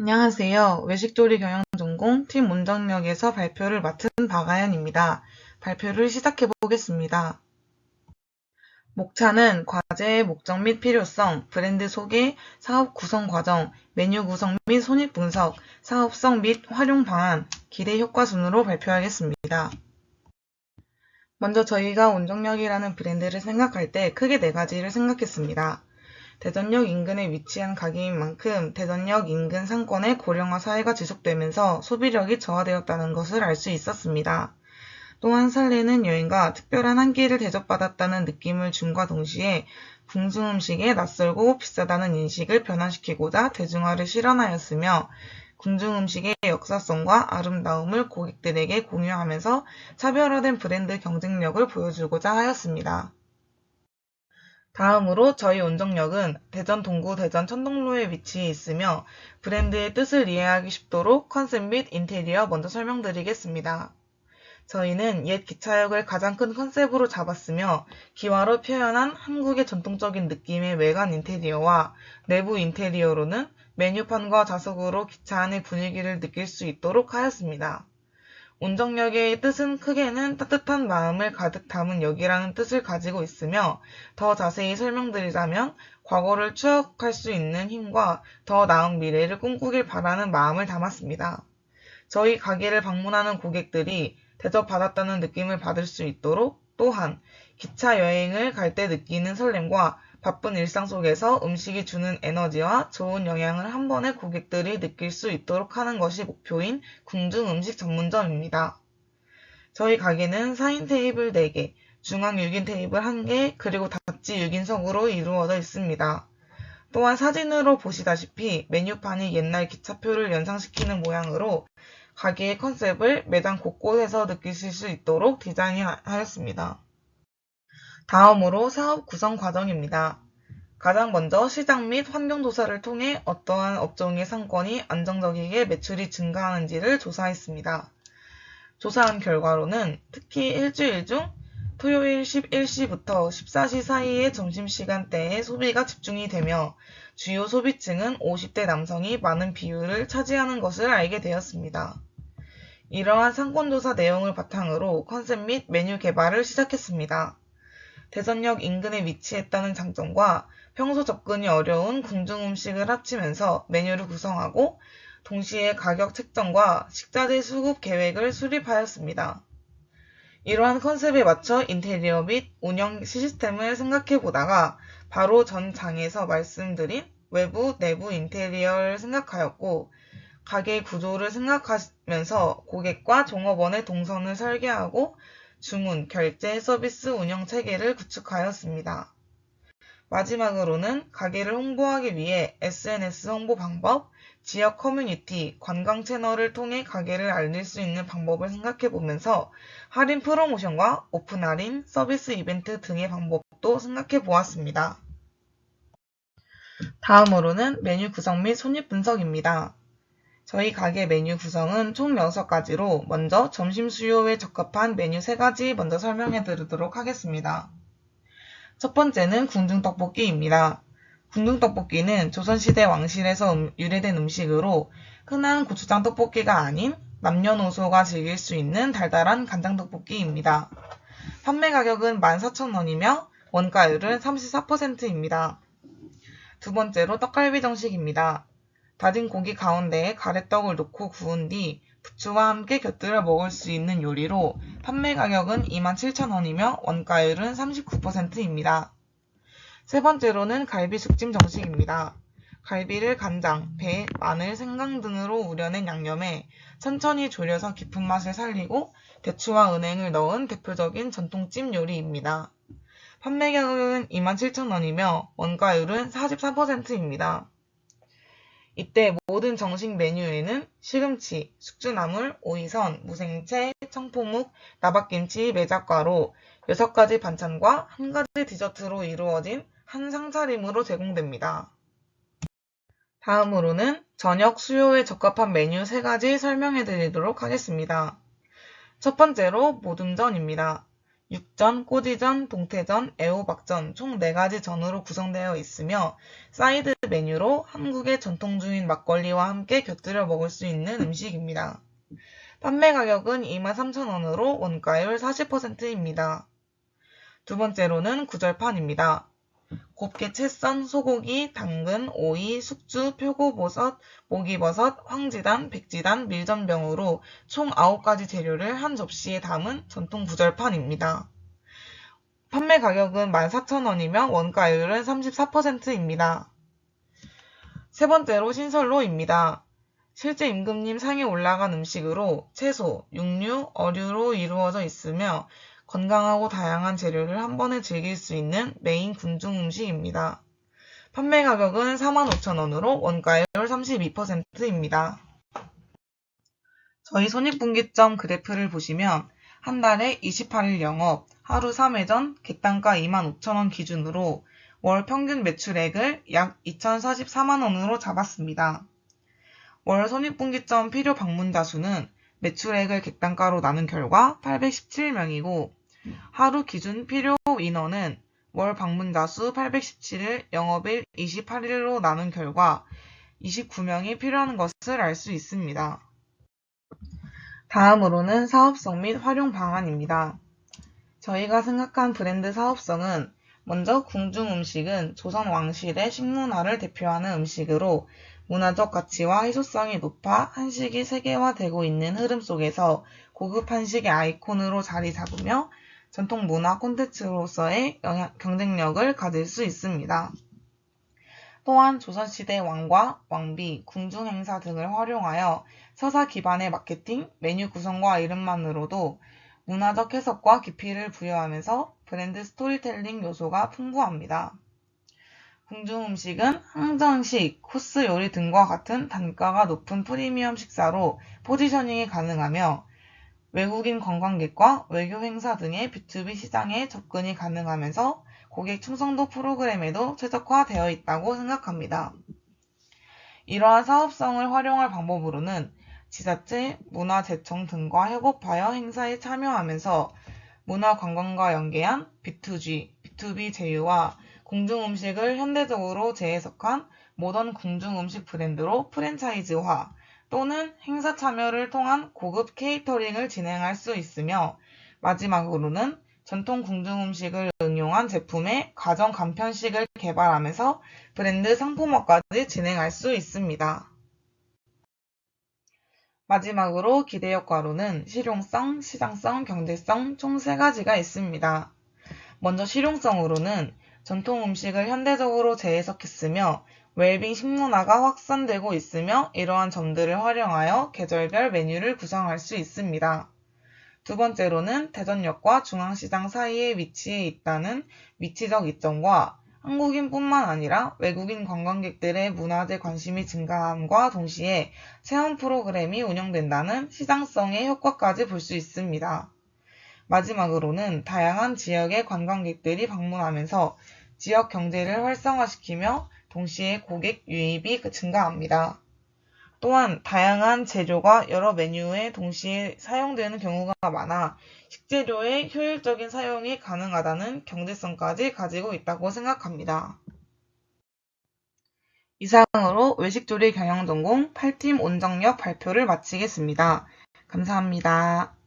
안녕하세요. 외식조리 경영 전공 팀 원정역에서 발표를 맡은 박아연입니다. 발표를 시작해 보겠습니다. 목차는 과제의 목적 및 필요성, 브랜드 소개, 사업 구성 과정, 메뉴 구성 및 손익 분석, 사업성 및 활용 방안, 기대 효과 순으로 발표하겠습니다. 먼저 저희가 원정역이라는 브랜드를 생각할 때 크게 네 가지를 생각했습니다. 대전역 인근에 위치한 가게인 만큼 대전역 인근 상권의 고령화 사회가 지속되면서 소비력이 저하되었다는 것을 알 수 있었습니다. 또한 설레는 여행과 특별한 한 끼를 대접받았다는 느낌을 줌과 동시에 궁중 음식에 낯설고 비싸다는 인식을 변화시키고자 대중화를 실현하였으며 궁중 음식의 역사성과 아름다움을 고객들에게 공유하면서 차별화된 브랜드 경쟁력을 보여주고자 하였습니다. 다음으로 저희 원정역은 대전 동구 대전 천동로에 위치해 있으며 브랜드의 뜻을 이해하기 쉽도록 컨셉 및 인테리어 먼저 설명드리겠습니다. 저희는 옛 기차역을 가장 큰 컨셉으로 잡았으며 기와로 표현한 한국의 전통적인 느낌의 외관 인테리어와 내부 인테리어로는 메뉴판과 좌석으로 기차 안의 분위기를 느낄 수 있도록 하였습니다. 운정역의 뜻은 크게는 따뜻한 마음을 가득 담은 역이라는 뜻을 가지고 있으며 더 자세히 설명드리자면 과거를 추억할 수 있는 힘과 더 나은 미래를 꿈꾸길 바라는 마음을 담았습니다. 저희 가게를 방문하는 고객들이 대접받았다는 느낌을 받을 수 있도록 또한 기차 여행을 갈 때 느끼는 설렘과 바쁜 일상 속에서 음식이 주는 에너지와 좋은 영향을 한 번에 고객들이 느낄 수 있도록 하는 것이 목표인 궁중 음식 전문점입니다. 저희 가게는 4인 테이블 4개, 중앙 6인 테이블 1개, 그리고 닷지 6인석으로 이루어져 있습니다. 또한 사진으로 보시다시피 메뉴판이 옛날 기차표를 연상시키는 모양으로 가게의 컨셉을 매장 곳곳에서 느끼실 수 있도록 디자인하였습니다. 다음으로 사업 구성 과정입니다. 가장 먼저 시장 및 환경 조사를 통해 어떠한 업종의 상권이 안정적이게 매출이 증가하는지를 조사했습니다. 조사한 결과로는 특히 일주일 중 토요일 11시부터 14시 사이의 점심시간대에 소비가 집중이 되며 주요 소비층은 50대 남성이 많은 비율을 차지하는 것을 알게 되었습니다. 이러한 상권조사 내용을 바탕으로 컨셉 및 메뉴 개발을 시작했습니다. 대전역 인근에 위치했다는 장점과 평소 접근이 어려운 궁중 음식을 합치면서 메뉴를 구성하고 동시에 가격 책정과 식자재 수급 계획을 수립하였습니다. 이러한 컨셉에 맞춰 인테리어 및 운영 시스템을 생각해 보다가 바로 전 장에서 말씀드린 외부, 내부 인테리어를 생각하였고 가게 구조를 생각하면서 고객과 종업원의 동선을 설계하고 주문, 결제, 서비스 운영 체계를 구축하였습니다. 마지막으로는 가게를 홍보하기 위해 SNS 홍보 방법, 지역 커뮤니티, 관광 채널을 통해 가게를 알릴 수 있는 방법을 생각해 보면서 할인 프로모션과 오픈 할인, 서비스 이벤트 등의 방법도 생각해 보았습니다. 다음으로는 메뉴 구성 및 손익 분석입니다. 저희 가게 메뉴 구성은 총 6가지로 먼저 점심 수요에 적합한 메뉴 3가지 먼저 설명해 드리도록 하겠습니다. 첫 번째는 궁중떡볶이입니다. 궁중떡볶이는 조선시대 왕실에서 음, 유래된 음식으로 흔한 고추장 떡볶이가 아닌 남녀노소가 즐길 수 있는 달달한 간장떡볶이입니다. 판매 가격은 14,000원이며 원가율은 34%입니다. 두 번째로 떡갈비 정식입니다. 다진 고기 가운데에 가래떡을 넣고 구운 뒤 부추와 함께 곁들여 먹을 수 있는 요리로 판매 가격은 27,000원이며 원가율은 39%입니다. 세 번째로는 갈비 숙짐 정식입니다. 갈비를 간장, 배, 마늘, 생강 등으로 우려낸 양념에 천천히 졸여서 깊은 맛을 살리고 대추와 은행을 넣은 대표적인 전통찜 요리입니다. 판매 가격은 27,000원이며 원가율은 44%입니다. 이때 모든 정식 메뉴에는 시금치, 숙주나물, 오이선, 무생채, 청포묵, 나박김치, 매작과로 6가지 반찬과 1가지 디저트로 이루어진 한 상차림으로 제공됩니다. 다음으로는 저녁 수요에 적합한 메뉴 3가지 설명해 드리도록 하겠습니다. 첫 번째로 모듬전입니다. 육전, 꼬지전, 동태전, 애호박전 총 4가지 전으로 구성되어 있으며 사이드 메뉴로 한국의 전통주인 막걸리와 함께 곁들여 먹을 수 있는 음식입니다. 판매 가격은 23,000원으로 원가율 40%입니다. 두 번째로는 구절판입니다. 곱게 채 썬 소고기, 당근, 오이, 숙주, 표고버섯, 목이버섯, 황지단, 백지단, 밀전병으로 총 9가지 재료를 한 접시에 담은 전통 구절판입니다. 판매 가격은 14,000원이며 원가율은 34%입니다. 세 번째로 신설로입니다. 실제 임금님 상에 올라간 음식으로 채소, 육류, 어류로 이루어져 있으며 건강하고 다양한 재료를 한 번에 즐길 수 있는 메인 궁중 음식입니다. 판매 가격은 45,000원으로 원가율 32%입니다. 저희 손익분기점 그래프를 보시면 한 달에 28일 영업, 하루 3회전, 객단가 25,000원 기준으로 월 평균 매출액을 약 2,044만원으로 잡았습니다. 월 손익분기점 필요 방문자 수는 매출액을 객단가로 나눈 결과 817명이고 하루 기준 필요 인원은 월 방문자 수 817일, 영업일 28일로 나눈 결과 29명이 필요한 것을 알 수 있습니다. 다음으로는 사업성 및 활용 방안입니다. 저희가 생각한 브랜드 사업성은 먼저 궁중 음식은 조선 왕실의 식문화를 대표하는 음식으로 문화적 가치와 희소성이 높아 한식이 세계화되고 있는 흐름 속에서 고급 한식의 아이콘으로 자리 잡으며 전통 문화 콘텐츠로서의 영향, 경쟁력을 가질 수 있습니다. 또한 조선시대 왕과 왕비, 궁중 행사 등을 활용하여 서사 기반의 마케팅, 메뉴 구성과 이름만으로도 문화적 해석과 깊이를 부여하면서 브랜드 스토리텔링 요소가 풍부합니다. 궁중 음식은 항정식, 코스 요리 등과 같은 단가가 높은 프리미엄 식사로 포지셔닝이 가능하며 외국인 관광객과 외교 행사 등의 B2B 시장에 접근이 가능하면서 고객 충성도 프로그램에도 최적화되어 있다고 생각합니다. 이러한 사업성을 활용할 방법으로는 지자체, 문화재청 등과 협업하여 행사에 참여하면서 문화관광과 연계한 B2G, B2B 제휴와 궁중음식을 현대적으로 재해석한 모던 궁중음식 브랜드로 프랜차이즈화 또는 행사 참여를 통한 고급 케이터링을 진행할 수 있으며 마지막으로는 전통 궁중 음식을 응용한 제품의 가정 간편식을 개발하면서 브랜드 상품화까지 진행할 수 있습니다. 마지막으로 기대 효과로는 실용성, 시장성, 경제성 총세 가지가 있습니다. 먼저 실용성으로는 전통 음식을 현대적으로 재해석했으며 웰빙 식문화가 확산되고 있으며 이러한 점들을 활용하여 계절별 메뉴를 구성할 수 있습니다. 두 번째로는 대전역과 중앙시장 사이에 위치해 있다는 위치적 이점과 한국인뿐만 아니라 외국인 관광객들의 문화재 관심이 증가함과 동시에 체험 프로그램이 운영된다는 시장성의 효과까지 볼 수 있습니다. 마지막으로는 다양한 지역의 관광객들이 방문하면서 지역 경제를 활성화시키며 동시에 고객 유입이 증가합니다. 또한 다양한 재료가 여러 메뉴에 동시에 사용되는 경우가 많아 식재료의 효율적인 사용이 가능하다는 경제성까지 가지고 있다고 생각합니다. 이상으로 외식조리 경영전공 8팀 온정력 발표를 마치겠습니다. 감사합니다.